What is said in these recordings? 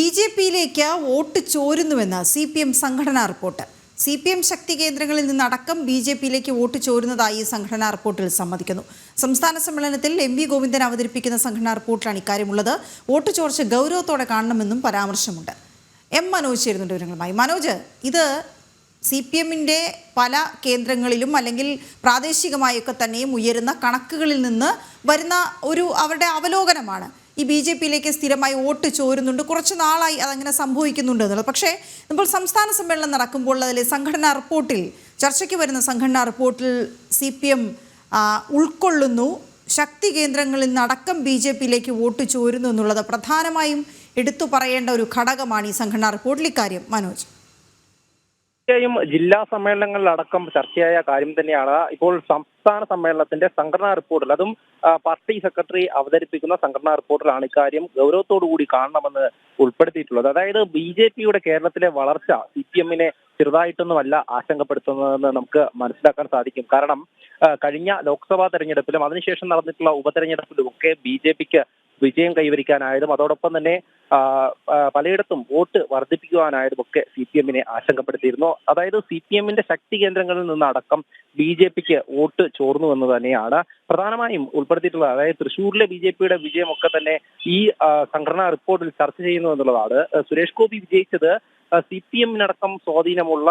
B J പിയിലേക്ക് vote ചോരുന്നുവെന്ന് C P M സംഘടനാ റിപ്പോർട്ട്. സി പി എം ശക്തി കേന്ദ്രങ്ങളിൽ നിന്നടക്കം ബി ജെ പിയിലേക്ക് വോട്ട് ചോരുന്നതായി സംഘടനാ റിപ്പോർട്ടിൽ സമ്മതിക്കുന്നു. സംസ്ഥാന സമ്മേളനത്തിൽ എം വി ഗോവിന്ദൻ അവതരിപ്പിക്കുന്ന സംഘടനാ റിപ്പോർട്ടിലാണ് ഇക്കാര്യമുള്ളത്. വോട്ട് ചോർച്ച ഗൗരവത്തോടെ കാണണമെന്നും പരാമർശമുണ്ട്. എം മനോജ് ചേരുന്നുണ്ട് വിവരങ്ങളുമായി. മനോജ് ഇത് സി പി എമ്മിന്റെ പല കേന്ദ്രങ്ങളിലും അല്ലെങ്കിൽ പ്രാദേശികമായൊക്കെ തന്നെയും ഉയരുന്ന കണക്കുകളിൽ നിന്ന് വരുന്ന ഒരു അവരുടെ അവലോകനമാണ്. ഈ ബി ജെ പിയിലേക്ക് സ്ഥിരമായി വോട്ട് ചോരുന്നുണ്ട്. കുറച്ച് നാളായി അതങ്ങനെ സംഭവിക്കുന്നുണ്ട് എന്നുള്ളത്. പക്ഷേ ഇപ്പോൾ സംസ്ഥാന സമ്മേളനം നടക്കുമ്പോൾ അതിലെ സംഘടനാ റിപ്പോർട്ടിൽ ചർച്ചയ്ക്ക് വരുന്ന സംഘടനാ റിപ്പോർട്ടിൽ സി പി എം ഉൾക്കൊള്ളുന്നു. ശക്തി കേന്ദ്രങ്ങളിൽ നിന്നടക്കം ബി ജെ പിയിലേക്ക് വോട്ട് ചോരുന്നു എന്നുള്ളത് പ്രധാനമായും എടുത്തു പറയേണ്ട ഒരു ഘടകമാണ് ഈ സംഘടനാ റിപ്പോർട്ടിൽ ഇക്കാര്യം. മനോജ്. തീർച്ചയായും ജില്ലാ സമ്മേളനങ്ങളിലടക്കം ചർച്ചയായ കാര്യം തന്നെയാണ്. ഇപ്പോൾ സംസ്ഥാന സമ്മേളനത്തിന്റെ സംഘടനാ റിപ്പോർട്ടിൽ അതും പാർട്ടി സെക്രട്ടറി അവതരിപ്പിക്കുന്ന സംഘടനാ റിപ്പോർട്ടിലാണ് ഇക്കാര്യം ഗൗരവത്തോടു കൂടി കാണണമെന്ന് ഉൾപ്പെടുത്തിയിട്ടുള്ളത്. അതായത് ബി ജെ പിയുടെ കേരളത്തിലെ വളർച്ച സി പി എമ്മിനെ ചെറുതായിട്ടൊന്നുമല്ല ആശങ്കപ്പെടുത്തുന്നതെന്ന് നമുക്ക് മനസ്സിലാക്കാൻ സാധിക്കും. കാരണം കഴിഞ്ഞ ലോക്സഭാ തെരഞ്ഞെടുപ്പിലും അതിനുശേഷം നടന്നിട്ടുള്ള ഉപതെരഞ്ഞെടുപ്പിലും ഒക്കെ ബി ജെ പിക്ക് വിജയം കൈവരിക്കാനായതും അതോടൊപ്പം തന്നെ പലയിടത്തും വോട്ട് വർദ്ധിപ്പിക്കുവാനായതും ഒക്കെ സി പി എമ്മിനെ ആശങ്കപ്പെടുത്തിയിരുന്നു. അതായത് സി പി എമ്മിന്റെ ശക്തി കേന്ദ്രങ്ങളിൽ നിന്നടക്കം ബി ജെ പിക്ക് വോട്ട് ചോർന്നു എന്ന് തന്നെയാണ് പ്രധാനമായും ഉൾപ്പെടുത്തിയിട്ടുള്ളത്. അതായത് തൃശ്ശൂരിലെ ബി ജെ പിയുടെ വിജയമൊക്കെ തന്നെ ഈ സംഘടനാ റിപ്പോർട്ടിൽ ചർച്ച ചെയ്യുന്നു എന്നുള്ളതാണ്. സുരേഷ് ഗോപി വിജയിച്ചത് സി പി എമ്മിനടക്കം സ്വാധീനമുള്ള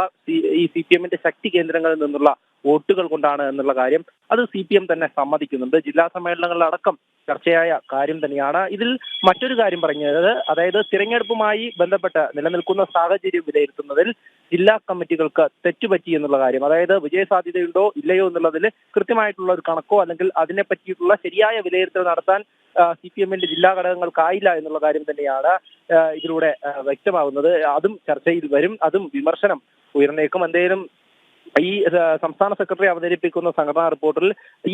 ഈ സി പി എമ്മിന്റെ ശക്തി കേന്ദ്രങ്ങളിൽ നിന്നുള്ള വോട്ടുകൾ കൊണ്ടാണ് എന്നുള്ള കാര്യം അത് സി പി എം തന്നെ സമ്മതിക്കുന്നുണ്ട്. ജില്ലാ സമ്മേളനങ്ങളിലടക്കം ചർച്ചയായ കാര്യം തന്നെയാണ്. ഇതിൽ മറ്റൊരു കാര്യം പറഞ്ഞത് അതായത് തിരഞ്ഞെടുപ്പുമായി ബന്ധപ്പെട്ട് നിലനിൽക്കുന്ന സാഹചര്യം വിലയിരുത്തുന്നതിൽ ജില്ലാ കമ്മിറ്റികൾക്ക് തെറ്റുപറ്റി എന്നുള്ള കാര്യം അതായത് വിജയസാധ്യതയുണ്ടോ ഇല്ലയോ എന്നുള്ളതിൽ കൃത്യമായിട്ടുള്ള ഒരു കണക്കോ അല്ലെങ്കിൽ അതിനെ പറ്റിയിട്ടുള്ള ശരിയായ വിലയിരുത്തൽ നടത്താൻ സി പി എമ്മിന്റെ ജില്ലാ ഘടകങ്ങൾക്കായില്ല എന്നുള്ള കാര്യം തന്നെയാണ് ഇതിലൂടെ വ്യക്തമാകുന്നത് അതും ചർച്ചയിൽ വരും. അതും വിമർശനം ഉയർന്നേക്കും. എന്തേലും ഈ സംസ്ഥാന സെക്രട്ടറി അവതരിപ്പിക്കുന്ന സംഘടനാ റിപ്പോർട്ടിൽ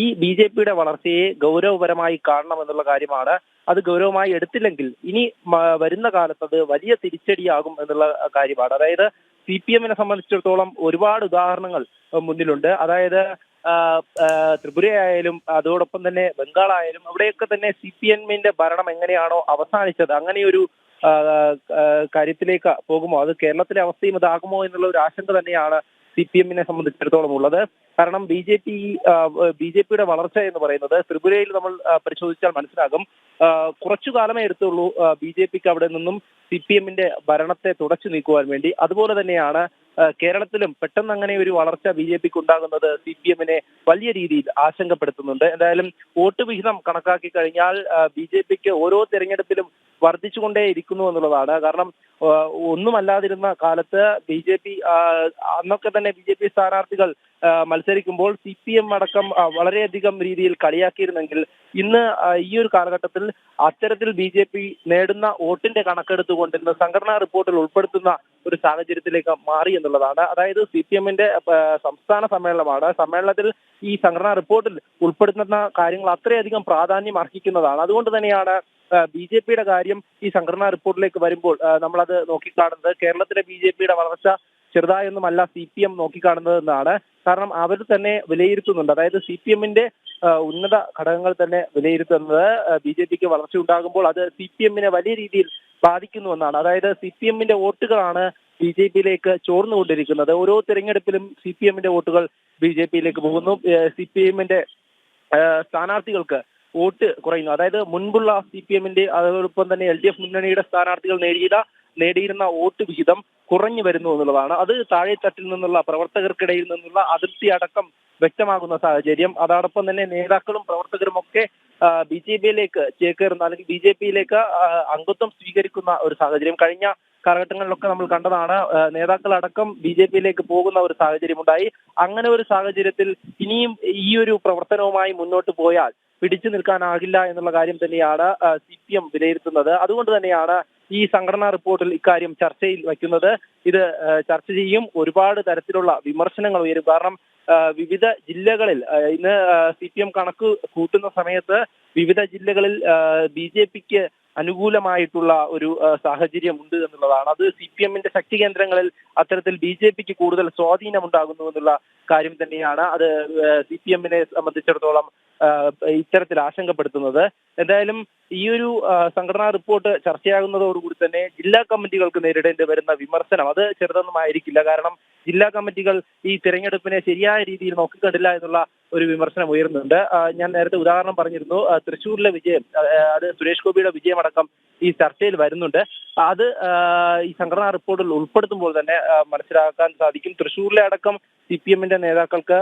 ഈ ബി ജെ പിയുടെ വളർച്ചയെ ഗൗരവപരമായി കാണണം എന്നുള്ള കാര്യമാണ്. അത് ഗൗരവമായി എടുത്തില്ലെങ്കിൽ ഇനി വരുന്ന കാലത്ത് അത് വലിയ തിരിച്ചടിയാകും എന്നുള്ള കാര്യമാണ്. അതായത് സി പി എമ്മിനെ സംബന്ധിച്ചിടത്തോളം ഒരുപാട് ഉദാഹരണങ്ങൾ മുന്നിലുണ്ട്. അതായത് ത്രിപുരയായാലും അതോടൊപ്പം തന്നെ ബംഗാളായാലും അവിടെയൊക്കെ തന്നെ സി പി എമ്മിന്റെ ഭരണം എങ്ങനെയാണോ അവസാനിച്ചത് അങ്ങനെയൊരു കാര്യത്തിലേക്ക് പോകുമോ? അത് കേരളത്തിലെ അവസ്ഥയും ഇതാകുമോ എന്നുള്ള ഒരു ആശങ്ക തന്നെയാണ് സി പി എമ്മിനെ സംബന്ധിച്ചിടത്തോളം ഉള്ളത്. കാരണം B J P B J പിയുടെ വളർച്ച എന്ന് പറയുന്നത് ത്രിപുരയിൽ നമ്മൾ പരിശോധിച്ചാൽ മനസ്സിലാകും. കുറച്ചു കാലമേ എടുത്തുള്ളൂ ബി ജെ പിക്ക് അവിടെ നിന്നും സി പി എമ്മിന്റെ ഭരണത്തെ തുടച്ചു നീക്കുവാൻ വേണ്ടി. അതുപോലെ തന്നെയാണ് കേരളത്തിലും പെട്ടെന്ന് അങ്ങനെ ഒരു വളർച്ച ബി ജെ പിക്ക് ഉണ്ടാകുന്നത് സി പി എമ്മിനെ വലിയ രീതിയിൽ ആശങ്കപ്പെടുത്തുന്നുണ്ട്. എന്തായാലും വോട്ട് വിഹിതം കണക്കാക്കി കഴിഞ്ഞാൽ ബി ജെ പിക്ക് ഓരോ തെരഞ്ഞെടുപ്പിലും വർദ്ധിച്ചുകൊണ്ടേ ഇരിക്കുന്നു എന്നുള്ളതാണ്. കാരണം ഒന്നുമല്ലാതിരുന്ന കാലത്ത് ബി ജെ പി അന്നൊക്കെ തന്നെ ബി ജെ പി സ്ഥാനാർത്ഥികൾ മത്സരിക്കുമ്പോൾ സി പി എം അടക്കം വളരെയധികം രീതിയിൽ കളിയാക്കിയിരുന്നെങ്കിൽ ഇന്ന് ഈ ഒരു കാലഘട്ടത്തിൽ അത്തരത്തിൽ ബി ജെ പി നേടുന്ന വോട്ടിന്റെ കണക്കെടുത്തുകൊണ്ട് ഇന്ന് സംഘടനാ റിപ്പോർട്ടിൽ ഉൾപ്പെടുത്തുന്ന ഒരു സാഹചര്യത്തിലേക്ക് മാറി എന്നുള്ളതാണ്. അതായത് സി പി എമ്മിന്റെ സംസ്ഥാന സമ്മേളനമാണ്. സമ്മേളനത്തിൽ ഈ സംഘടനാ റിപ്പോർട്ടിൽ ഉൾപ്പെടുത്തുന്ന കാര്യങ്ങൾ അത്രയധികം പ്രാധാന്യം അർഹിക്കുന്നതാണ്. അതുകൊണ്ട് തന്നെയാണ് ബി ജെ പിയുടെ കാര്യം ഈ സംഘടനാ റിപ്പോർട്ടിലേക്ക് വരുമ്പോൾ നമ്മളത് നോക്കിക്കാണുന്നത് കേരളത്തിലെ ബി ജെ പിയുടെ വളർച്ച ചെറുതായൊന്നുമല്ല സി പി എം നോക്കിക്കാണുന്നത് എന്നാണ്. കാരണം അവർ തന്നെ വിലയിരുത്തുന്നുണ്ട്. അതായത് സി പി എമ്മിന്റെ ഉന്നത ഘടകങ്ങൾ തന്നെ വിലയിരുത്തുന്നത് ബി ജെ പിക്ക് വളർച്ച ഉണ്ടാകുമ്പോൾ അത് സി പി എമ്മിനെ വലിയ രീതിയിൽ ബാധിക്കുന്നുവെന്നാണ് അതായത് സി പി എമ്മിന്റെ വോട്ടുകളാണ് ബി ജെ പിയിലേക്ക് ചോർന്നുകൊണ്ടിരിക്കുന്നത്. ഓരോ തെരഞ്ഞെടുപ്പിലും സി പി എമ്മിന്റെ വോട്ടുകൾ ബി ജെ പിയിലേക്ക് പോകുന്നു. സി പി എമ്മിന്റെ സ്ഥാനാർത്ഥികൾക്ക് വോട്ട് കുറയുന്നു. അതായത് മുൻപുള്ള സി പി എമ്മിന്റെ അതോടൊപ്പം തന്നെ എൽ ഡി എഫ് മുന്നണിയുടെ സ്ഥാനാർത്ഥികൾ നേടിയ നേടിയിരുന്ന വോട്ട് വിഹിതം കുറഞ്ഞു വരുന്നു എന്നുള്ളതാണ്. അത് താഴെത്തട്ടിൽ നിന്നുള്ള പ്രവർത്തകർക്കിടയിൽ നിന്നുള്ള അതിർത്തി അടക്കം വ്യക്തമാകുന്ന സാഹചര്യം. അതോടൊപ്പം തന്നെ നേതാക്കളും പ്രവർത്തകരും ഒക്കെ ബി ജെ പിയിലേക്ക് ചേക്കേറുന്ന അല്ലെങ്കിൽ ബി ജെ പിയിലേക്ക് അംഗത്വം സ്വീകരിക്കുന്ന ഒരു സാഹചര്യം. കഴിഞ്ഞ കാലഘട്ടങ്ങളിലൊക്കെ നമ്മൾ കണ്ടതാണ് നേതാക്കളടക്കം ബി ജെ പിയിലേക്ക് പോകുന്ന ഒരു സാഹചര്യം ഉണ്ടായി അങ്ങനെ ഒരു സാഹചര്യത്തിൽ ഇനിയും ഈ ഒരു പ്രവർത്തനവുമായി മുന്നോട്ട് പോയാൽ പിടിച്ചു നിൽക്കാനാകില്ല എന്നുള്ള കാര്യം തന്നെയാണ് സി പി എം വിലയിരുത്തുന്നത്. അതുകൊണ്ട് തന്നെയാണ് ഈ സംഘടനാ റിപ്പോർട്ടിൽ ഇക്കാര്യം ചർച്ചയിൽ വയ്ക്കുന്നത്. ഇത് ചർച്ച ചെയ്യും. ഒരുപാട് തരത്തിലുള്ള വിമർശനങ്ങൾ ഉയരും. കാരണം വിവിധ ജില്ലകളിൽ ഇന്ന് സി പി എം കണക്ക് കൂട്ടുന്ന സമയത്ത് വിവിധ ജില്ലകളിൽ ബി ജെ പിക്ക് അനുകൂലമായിട്ടുള്ള ഒരു ആ, സാഹചര്യം ഉണ്ട് എന്നുള്ളതാണ്. അത് സി പി എമ്മിന്റെ ശക്തി കേന്ദ്രങ്ങളിൽ അത്തരത്തിൽ ബി ജെ പിക്ക് കൂടുതൽ സ്വാധീനം ഉണ്ടാകുന്നു എന്നുള്ള കാര്യം തന്നെയാണ് അത് സി പി എമ്മിനെ സംബന്ധിച്ചിടത്തോളം ഇത്തരത്തിൽ ആശങ്കപ്പെടുത്തുന്നത്. എന്തായാലും ഈ ഒരു സംഘടനാ റിപ്പോർട്ട് ചർച്ചയാകുന്നതോടുകൂടി തന്നെ ജില്ലാ കമ്മിറ്റികൾക്ക് നേരിടേണ്ടി വരുന്ന വിമർശനം അത് ചെറുതൊന്നും ആയിരിക്കില്ല. കാരണം ജില്ലാ കമ്മിറ്റികൾ ഈ തിരഞ്ഞെടുപ്പിനെ ശരിയായ രീതിയിൽ നോക്കിക്കണ്ടില്ല എന്നുള്ള ഒരു വിമർശനം ഉയരുന്നുണ്ട്. ഞാൻ നേരത്തെ ഉദാഹരണം പറഞ്ഞിരുന്നു. തൃശ്ശൂരിലെ വിജയം അത് സുരേഷ് ഗോപിയുടെ വിജയമടക്കം ഈ ചർച്ചയിൽ വരുന്നുണ്ട്. അത് ഈ സംഘടനാ റിപ്പോർട്ടിൽ ഉൾപ്പെടുത്തുമ്പോൾ തന്നെ മനസ്സിലാക്കാൻ സാധിക്കും. തൃശ്ശൂരിലെ അടക്കം സി പി എമ്മിന്റെ നേതാക്കൾക്ക്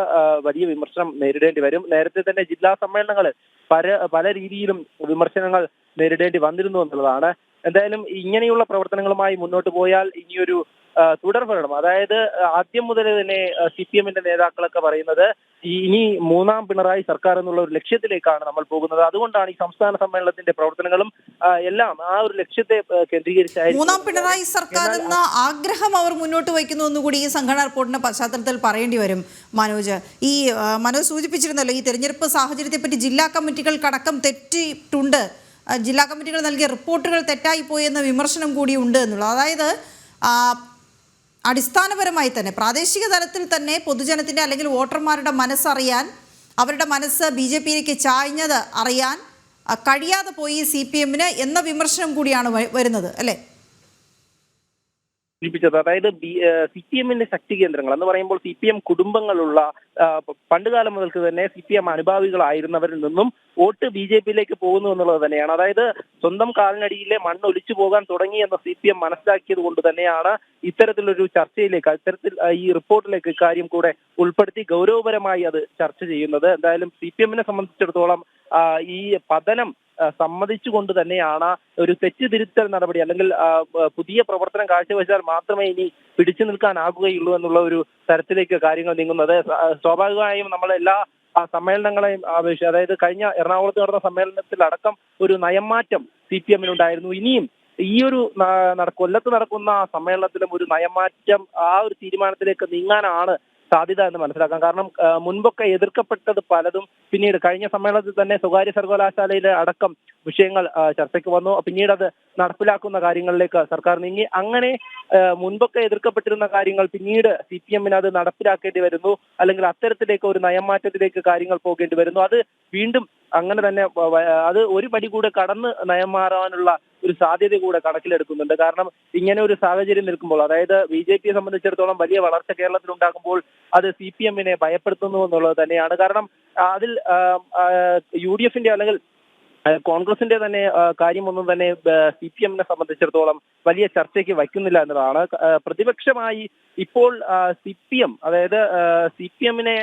വലിയ വിമർശനം നേരിടേണ്ടി വരും. നേരത്തെ തന്നെ ജില്ലാ സമ്മേളനങ്ങൾ പല പല രീതിയിലും വിമർശനങ്ങൾ നേരിടേണ്ടി വന്നിരുന്നു എന്നുള്ളതാണ്. എന്തായാലും ഇങ്ങനെയുള്ള പ്രവർത്തനങ്ങളുമായി മുന്നോട്ട് പോയാൽ ഇനിയൊരു ആ, തുടർ ഭരണം. അതായത് ആദ്യം മുതൽ തന്നെ സി പി എമ്മിന്റെ നേതാക്കളൊക്കെ പറയുന്നത് ഇനി മൂന്നാം പിണറായി സർക്കാർ എന്നുള്ള ഒരു ലക്ഷ്യത്തിലേക്കാണ് നമ്മൾ പോകുന്നത്. അതുകൊണ്ടാണ് ഈ സംസ്ഥാന സമ്മേളനത്തിന്റെ പ്രവർത്തനങ്ങളും എല്ലാം ആ ഒരു ലക്ഷ്യത്തെ കേന്ദ്രീകരിച്ചായിരുന്നു മൂന്നാം പിണറായി സർക്കാർ എന്ന ആഗ്രഹം അവർ മുന്നോട്ട് വയ്ക്കുന്നു എന്നുകൂടി ഈ സംഘടനാ റിപ്പോർട്ടിന്റെ പശ്ചാത്തലത്തിൽ പറയേണ്ടി വരും മനോജ്. ഈ മനോജ് സൂചിപ്പിച്ചിരുന്നല്ലോ ഈ തെരഞ്ഞെടുപ്പ് സാഹചര്യത്തെ പറ്റി ജില്ലാ കമ്മിറ്റികൾക്കടക്കം തെറ്റിയിട്ടുണ്ട്. തെറ്റിട്ടുണ്ട് ജില്ലാ കമ്മിറ്റികൾ നൽകിയ റിപ്പോർട്ടുകൾ തെറ്റായി പോയി എന്ന വിമർശനം കൂടി ഉണ്ട് എന്നുള്ളത്. അതായത് അടിസ്ഥാനപരമായി തന്നെ പ്രാദേശിക തലത്തിൽ തന്നെ പൊതുജനത്തിന്റെ അല്ലെങ്കിൽ വോട്ടർമാരുടെ മനസ്സറിയാൻ അവരുടെ മനസ്സ് ബി ജെ പിയിലേക്ക് ചായ്ഞ്ഞത് അറിയാൻ കഴിയാതെ പോയി സി പി എമ്മിന് എന്ന വിമർശനം കൂടിയാണ് വരുന്നത് അല്ലേ? സൂചിപ്പിച്ചത്. അതായത് സി പി എമ്മിന്റെ ശക്തി കേന്ദ്രങ്ങൾ എന്ന് പറയുമ്പോൾ സി പി എം കുടുംബങ്ങളുള്ള പണ്ടുകാലം മുതൽക്ക് തന്നെ സി പി എം അനുഭാവികളായിരുന്നവരിൽ നിന്നും വോട്ട് ബി ജെ പിയിലേക്ക് പോകുന്നു എന്നുള്ളത് തന്നെയാണ്. അതായത് സ്വന്തം കാലിനടിയിലെ മണ്ണ് ഒലിച്ചു പോകാൻ തുടങ്ങി എന്ന സി പി എം മനസ്സിലാക്കിയത് കൊണ്ട് തന്നെയാണ് ഇത്തരത്തിലൊരു ചർച്ചയിലേക്ക് ഇത്തരത്തിൽ ഈ റിപ്പോർട്ടിലേക്ക് കാര്യം കൂടെ ഉൾപ്പെടുത്തി ഗൗരവപരമായി അത് ചർച്ച ചെയ്യുന്നത്. എന്തായാലും സി പി എമ്മിനെ സംബന്ധിച്ചിടത്തോളം ഈ പതനം സമ്മതിച്ചുകൊണ്ട് തന്നെയാണ് ഒരു തെറ്റുതിരുത്തൽ നടപടി അല്ലെങ്കിൽ പുതിയ പ്രവർത്തനം കാഴ്ചവെച്ചാൽ മാത്രമേ ഇനി പിടിച്ചു നിൽക്കാനാകുകയുള്ളൂ എന്നുള്ള ഒരു തരത്തിലേക്ക് കാര്യങ്ങൾ നീങ്ങുന്നത്. സ്വാഭാവികമായും നമ്മൾ എല്ലാ സമ്മേളനങ്ങളെയും അപേക്ഷിച്ച് അതായത് കഴിഞ്ഞ എറണാകുളത്ത് നടന്ന സമ്മേളനത്തിൽ അടക്കം ഒരു നയംമാറ്റം സി പി എമ്മിനുണ്ടായിരുന്നു. ഇനിയും ഈ ഒരു കൊല്ലത്ത് നടക്കുന്ന സമ്മേളനത്തിലും ഒരു നയംമാറ്റം ആ ഒരു തീരുമാനത്തിലേക്ക് നീങ്ങാനാണ് സാധ്യത എന്ന് മനസ്സിലാക്കാം. കാരണം മുൻപൊക്കെ എതിർക്കപ്പെട്ടത് പലതും പിന്നീട് കഴിഞ്ഞ സമ്മേളനത്തിൽ തന്നെ സ്വകാര്യ സർവകലാശാലയിലെ അടക്കം വിഷയങ്ങൾ ചർച്ചയ്ക്ക് വന്നു. പിന്നീട് അത് നടപ്പിലാക്കുന്ന കാര്യങ്ങളിലേക്ക് സർക്കാർ നീങ്ങി. അങ്ങനെ മുൻപൊക്കെ എതിർക്കപ്പെട്ടിരുന്ന കാര്യങ്ങൾ പിന്നീട് സി പി എമ്മിന് അത് നടപ്പിലാക്കേണ്ടി വരുന്നു. അല്ലെങ്കിൽ അത്തരത്തിലേക്ക് ഒരു നയംമാറ്റത്തിലേക്ക് കാര്യങ്ങൾ പോകേണ്ടി വരുന്നു. അത് വീണ്ടും അങ്ങനെ തന്നെ അത് ഒരു പടി കൂടെ കടന്ന് നയം മാറാനുള്ള ഒരു സാധ്യത കൂടെ കണക്കിലെടുക്കുന്നുണ്ട്. കാരണം ഇങ്ങനെ ഒരു സാഹചര്യം നിൽക്കുമ്പോൾ അതായത് ബി ജെ പിയെ സംബന്ധിച്ചിടത്തോളം വലിയ വളർച്ച കേരളത്തിൽ ഉണ്ടാകുമ്പോൾ അത് സി പി എമ്മിനെ ഭയപ്പെടുത്തുന്നു എന്നുള്ളത് തന്നെയാണ്. കാരണം അതിൽ യു ഡി എഫിന്റെ അല്ലെങ്കിൽ കോൺഗ്രസിന്റെ തന്നെ കാര്യമൊന്നും തന്നെ സി പി എമ്മിനെ സംബന്ധിച്ചിടത്തോളം വലിയ ചർച്ചയ്ക്ക് വയ്ക്കുന്നില്ല എന്നതാണ്. പ്രതിപക്ഷമായി ഇപ്പോൾ സി പി എം അതായത് സി പി എമ്മിനെ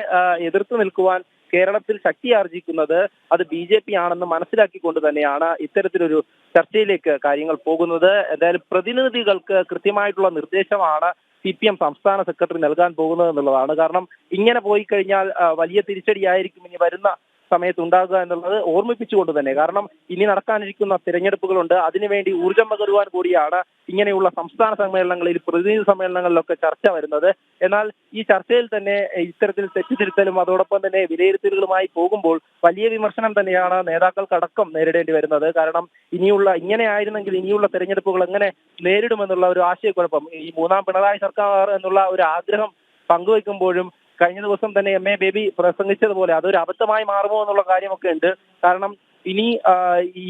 എതിർത്ത് നിൽക്കുവാൻ കേരളത്തിൽ ശക്തി ആർജിക്കുന്നത് അത് ബി ജെ പി ആണെന്ന് മനസ്സിലാക്കിക്കൊണ്ട് തന്നെയാണ് ഇത്തരത്തിലൊരു ചർച്ചയിലേക്ക് കാര്യങ്ങൾ പോകുന്നത്. എന്തായാലും പ്രതിനിധികൾക്ക് കൃത്യമായിട്ടുള്ള നിർദ്ദേശമാണ് സി പി എം സംസ്ഥാന സെക്രട്ടറി നൽകാൻ പോകുന്നത് എന്നുള്ളതാണ്. കാരണം ഇങ്ങനെ പോയി കഴിഞ്ഞാൽ വലിയ തിരിച്ചടിയായിരിക്കും ഇനി വരുന്ന സമയത്ത് ഉണ്ടാകുക എന്നുള്ളത് ഓർമ്മിപ്പിച്ചുകൊണ്ട് തന്നെ. കാരണം ഇനി നടക്കാനിരിക്കുന്ന തിരഞ്ഞെടുപ്പുകളുണ്ട്. അതിനുവേണ്ടി ഊർജം പകരുവാൻ കൂടിയാണ് ഇങ്ങനെയുള്ള സംസ്ഥാന സമ്മേളനങ്ങളിൽ പ്രതിനിധി സമ്മേളനങ്ങളിലൊക്കെ ചർച്ച വരുന്നത്. എന്നാൽ ഈ ചർച്ചയിൽ തന്നെ ഇത്തരത്തിൽ തെറ്റിദ്ധരുത്തലും അതോടൊപ്പം തന്നെ വിലയിരുത്തലുകളുമായി പോകുമ്പോൾ വലിയ വിമർശനം തന്നെയാണ് നേതാക്കൾക്കടക്കം നേരിടേണ്ടി വരുന്നത്. കാരണം ഇനിയുള്ള ഇങ്ങനെ ആയിരുന്നെങ്കിൽ ഇനിയുള്ള തെരഞ്ഞെടുപ്പുകൾ എങ്ങനെ നേരിടുമെന്നുള്ള ഒരു ആശയക്കുഴപ്പം ഈ മൂന്നാം പിണറായി സർക്കാർ എന്നുള്ള ഒരു ആഗ്രഹം പങ്കുവെക്കുമ്പോഴും കഴിഞ്ഞ ദിവസം തന്നെ എം എ ബേബി പ്രസംഗിച്ചതുപോലെ അതൊരു അബദ്ധമായി മാറുമോ എന്നുള്ള കാര്യമൊക്കെ ഉണ്ട്. കാരണം ഇനി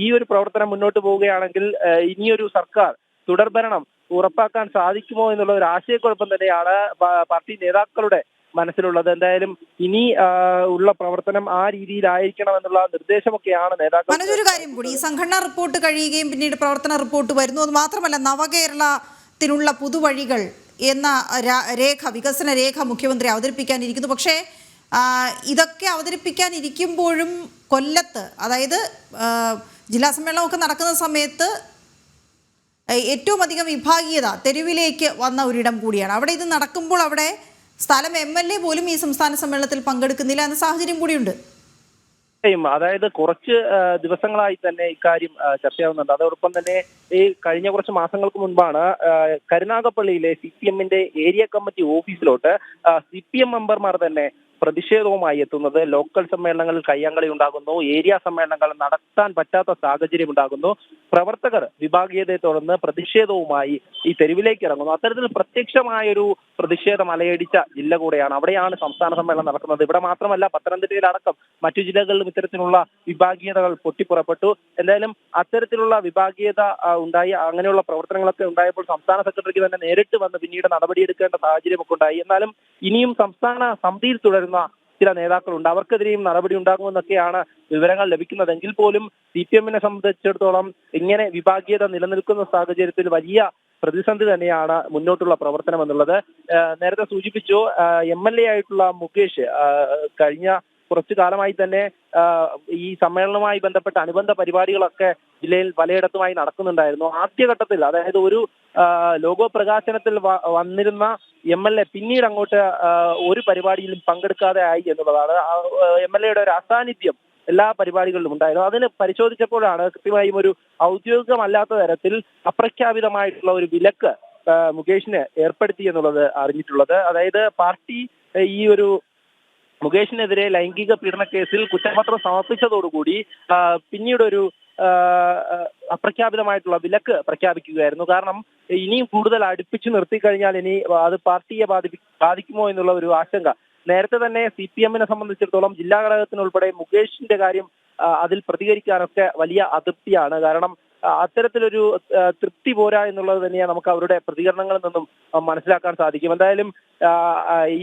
ഈ ഒരു പ്രവർത്തനം മുന്നോട്ട് പോവുകയാണെങ്കിൽ ഇനിയൊരു സർക്കാർ തുടർഭരണം ഉറപ്പാക്കാൻ സാധിക്കുമോ എന്നുള്ള ഒരു ആശയക്കുഴപ്പം തന്നെയാണ് പാർട്ടി നേതാക്കളുടെ മനസ്സിലുള്ളത്. എന്തായാലും ഇനി ഉള്ള പ്രവർത്തനം ആ രീതിയിലായിരിക്കണം എന്നുള്ള നിർദ്ദേശമൊക്കെയാണ് നേതാക്കൾ മനോജ് ഒരു കാര്യം കൂടി. ഈ സംഘടനാ റിപ്പോർട്ട് കഴിയുകയും പിന്നീട് പ്രവർത്തന റിപ്പോർട്ട് വരുന്നു. അത് മാത്രമല്ല നവകേരളത്തിനുള്ള പുതുവഴികൾ എന്ന രേഖ വികസന രേഖ മുഖ്യമന്ത്രി അവതരിപ്പിക്കാനിരിക്കുന്നു. പക്ഷേ ഇതൊക്കെ അവതരിപ്പിക്കാനിരിക്കുമ്പോഴും കൊല്ലത്ത് അതായത് ജില്ലാ സമ്മേളനമൊക്കെ നടക്കുന്ന സമയത്ത് ഏറ്റവും അധികം വിഭാഗീയത തെരുവിലേക്ക് വന്ന ഒരിടം കൂടിയാണ്. അവിടെ ഇത് നടക്കുമ്പോൾ അവിടെ സ്ഥലം എം എൽ എ പോലും ഈ സംസ്ഥാന സമ്മേളനത്തിൽ പങ്കെടുക്കുന്നില്ല എന്ന സാഹചര്യം കൂടിയുണ്ട്. യും അതായത് കുറച്ച് ദിവസങ്ങളായി തന്നെ ഇക്കാര്യം ചർച്ചയാവുന്നുണ്ട് അതോടൊപ്പം തന്നെ ഈ കഴിഞ്ഞ കുറച്ച് മാസങ്ങൾക്ക് മുൻപാണ് കരുനാഗപ്പള്ളിയിലെ സി പി എമ്മിന്റെ ഏരിയ കമ്മിറ്റി ഓഫീസിലോട്ട് സി പി എം മെമ്പർമാർ തന്നെ പ്രതിഷേധവുമായി എത്തുന്നത് ലോക്കൽ സമ്മേളനങ്ങളിൽ കയ്യാങ്കളി ഉണ്ടാകുന്നു ഏരിയ സമ്മേളനങ്ങൾ നടത്താൻ പറ്റാത്ത സാഹചര്യം ഉണ്ടാകുന്നു. പ്രവർത്തകർ വിഭാഗീയതയെ തുടർന്ന് പ്രതിഷേധവുമായി ഈ തെരുവിലേക്ക് ഇറങ്ങുന്നു. അത്തരത്തിൽ പ്രത്യക്ഷമായൊരു പ്രതിഷേധം അലയടിച്ച ജില്ല കൂടെയാണ്. അവിടെയാണ് സംസ്ഥാന സമ്മേളനം നടക്കുന്നത്. ഇവിടെ മാത്രമല്ല പത്തനംതിട്ടയിലടക്കം മറ്റു ജില്ലകളിലും ഇത്തരത്തിലുള്ള വിഭാഗീയതകൾ പൊട്ടിപ്പുറപ്പെട്ടു. എന്തായാലും അത്തരത്തിലുള്ള വിഭാഗീയത ഉണ്ടായി അങ്ങനെയുള്ള പ്രവർത്തനങ്ങളൊക്കെ ഉണ്ടായപ്പോൾ സംസ്ഥാന സെക്രട്ടറിക്ക് തന്നെ നേരിട്ട് വന്ന് പിന്നീട് നടപടിയെടുക്കേണ്ട സാഹചര്യമൊക്കെ ഉണ്ടായി. എന്നാലും ഇനിയും സംസ്ഥാന സമിതിയിൽ തുടരുന്ന ചില നേതാക്കളുണ്ട്. അവർക്കെതിരെയും നടപടി ഉണ്ടാകുമെന്നൊക്കെയാണ് വിവരങ്ങൾ ലഭിക്കുന്നതെങ്കിൽ പോലും സി പി എമ്മിനെ സംബന്ധിച്ചിടത്തോളം ഇങ്ങനെ വിഭാഗീയത നിലനിൽക്കുന്ന സാഹചര്യത്തിൽ വലിയ പ്രതിസന്ധി തന്നെയാണ് മുന്നോട്ടുള്ള പ്രവർത്തനം എന്നുള്ളത് നേരത്തെ സൂചിപ്പിച്ചു എം എൽ എ ആയിട്ടുള്ള മുകേഷ് കഴിഞ്ഞ കുറച്ചു കാലമായി തന്നെ ഈ സമ്മേളനവുമായി ബന്ധപ്പെട്ട അനുബന്ധ പരിപാടികളൊക്കെ ജില്ലയിൽ പലയിടത്തുമായി നടക്കുന്നുണ്ടായിരുന്നു. ആദ്യഘട്ടത്തിൽ അതായത് ഒരു ലോഗോ പ്രകാശനത്തിൽ വന്നിരുന്ന എം എൽ എ പിന്നീട് അങ്ങോട്ട് ഒരു പരിപാടിയിലും പങ്കെടുക്കാതെ ആയി എന്നുള്ളതാണ്. എം എൽ എയുടെ ഒരു അസാന്നിധ്യം എല്ലാ പരിപാടികളിലും ഉണ്ടായിരുന്നു. അതിന് പരിശോധിച്ചപ്പോഴാണ് കൃത്യമായും ഒരു ഔദ്യോഗികമല്ലാത്ത തരത്തിൽ അപ്രഖ്യാപിതമായിട്ടുള്ള ഒരു വിലക്ക് മുകേഷിന് ഏർപ്പെടുത്തി എന്നുള്ളത് അറിഞ്ഞിട്ടുള്ളത്. അതായത് പാർട്ടി ഈ ഒരു മുകേഷിനെതിരെ ലൈംഗിക പീഡന കേസിൽ കുറ്റപത്രം സമർപ്പിച്ചതോടുകൂടി പിന്നീട് ആ, അപ്രഖ്യാപിതമായിട്ടുള്ള വിലക്ക് പ്രഖ്യാപിക്കുകയായിരുന്നു. കാരണം ഇനിയും കൂടുതൽ അടുപ്പിച്ചു നിർത്തി കഴിഞ്ഞാൽ ഇനി അത് പാർട്ടിയെ ബാധി ബാധിക്കുമോ എന്നുള്ള ഒരു ആശങ്ക. നേരത്തെ തന്നെ സി പി എമ്മിനെ സംബന്ധിച്ചിടത്തോളം ജില്ലാ ഘടകത്തിനുൾപ്പെടെ മുകേഷിന്റെ കാര്യം അതിൽ പ്രതികരിക്കാനൊക്കെ വലിയ അതൃപ്തിയാണ്. കാരണം അത്തരത്തിലൊരു തൃപ്തി പോരാ എന്നുള്ളത് തന്നെയാണ് നമുക്ക് അവരുടെ പ്രതികരണങ്ങളിൽ നിന്നും മനസ്സിലാക്കാൻ സാധിക്കും. എന്തായാലും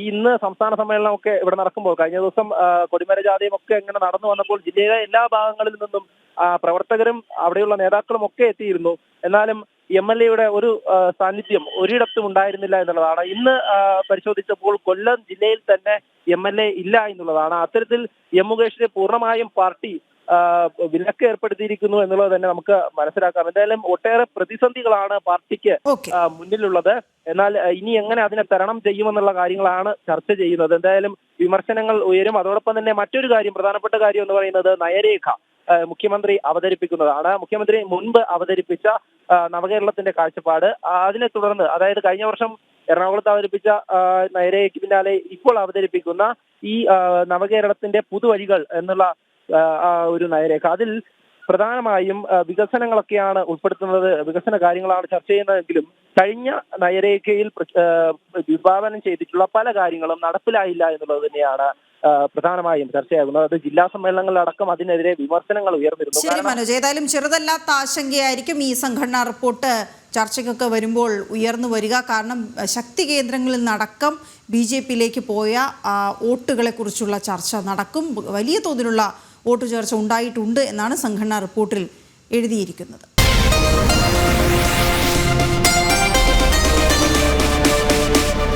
ഇന്ന് സംസ്ഥാന സമ്മേളനമൊക്കെ ഇവിടെ നടക്കുമ്പോൾ കഴിഞ്ഞ ദിവസം കൊടിമര ജാഥയും ഒക്കെ ഇങ്ങനെ നടന്നു വന്നപ്പോൾ ജില്ലയിലെ എല്ലാ ഭാഗങ്ങളിൽ നിന്നും പ്രവർത്തകരും അവിടെയുള്ള നേതാക്കളും ഒക്കെ എത്തിയിരുന്നു. എന്നാലും എം എൽ എയുടെ ഒരു സാന്നിധ്യം ഒരിടത്തും ഉണ്ടായിരുന്നില്ല എന്നുള്ളതാണ്. ഇന്ന് പരിശോധിച്ചപ്പോൾ കൊല്ലം ജില്ലയിൽ തന്നെ എം എൽ എ ഇല്ല എന്നുള്ളതാണ്. അത്തരത്തിൽ എം മുകേഷിനെ പൂർണമായും പാർട്ടി വിലക്ക് ഏർപ്പെടുത്തിയിരിക്കുന്നു എന്നുള്ളത് തന്നെ നമുക്ക് മനസ്സിലാക്കാം. എന്തായാലും ഒട്ടേറെ പ്രതിസന്ധികളാണ് പാർട്ടിക്ക് മുന്നിലുള്ളത്. എന്നാൽ ഇനി എങ്ങനെ അതിനെ തരണം ചെയ്യുമെന്നുള്ള കാര്യങ്ങളാണ് ചർച്ച ചെയ്യുന്നത്. എന്തായാലും വിമർശനങ്ങൾ ഉയരും. അതോടൊപ്പം തന്നെ മറ്റൊരു കാര്യം പ്രധാനപ്പെട്ട കാര്യം എന്ന് പറയുന്നത് നയരേഖ മുഖ്യമന്ത്രി അവതരിപ്പിക്കുന്നതാണ്. മുഖ്യമന്ത്രി മുൻപ് അവതരിപ്പിച്ച നവകേരളത്തിന്റെ കാഴ്ചപ്പാട്. അതിനെ തുടർന്ന് അതായത് കഴിഞ്ഞ വർഷം എറണാകുളത്ത് അവതരിപ്പിച്ച നയരേഖ നയരേഖയ്ക്ക് പിന്നാലെ ഇപ്പോൾ അവതരിപ്പിക്കുന്ന ഈ നവകേരളത്തിന്റെ പുതുവഴികൾ എന്നുള്ള ഒരു നയരേഖ. അതിൽ പ്രധാനമായും ആ, വികസനങ്ങളൊക്കെയാണ് ഉൾപ്പെടുത്തുന്നത് വികസന കാര്യങ്ങളാണ് ചർച്ച ചെയ്യുന്നതെങ്കിലും കഴിഞ്ഞ നയരേഖയിൽ വിഭാവനം ചെയ്തിട്ടുള്ള പല കാര്യങ്ങളും നടപ്പിലായില്ല എന്നുള്ളത് തന്നെയാണ് പ്രധാനമായും ചർച്ചയാകുന്നത്. അത് ജില്ലാ സമ്മേളനങ്ങളിലടക്കം അതിനെതിരെ വിമർശനങ്ങൾ ഉയർന്നിരുന്നു. ശരി മനോജ് ഏതായാലും ചെറുതല്ലാത്ത ആശങ്കയായിരിക്കും ഈ സംഘടനാ റിപ്പോർട്ട് ചർച്ചയ്ക്കൊക്കെ വരുമ്പോൾ ഉയർന്നു വരിക. കാരണം ശക്തി കേന്ദ്രങ്ങളിൽ നടക്കം ബി ജെ പിയിലേക്ക് പോയ ആ, വോട്ടുകളെ കുറിച്ചുള്ള ചർച്ച നടക്കും. വലിയ തോതിലുള്ള വോട്ട് ചേർച്ച ഉണ്ടായിട്ടുണ്ട് എന്നാണ് സംഘടനാ റിപ്പോർട്ടിൽ എഴുതിയിരിക്കുന്നത്.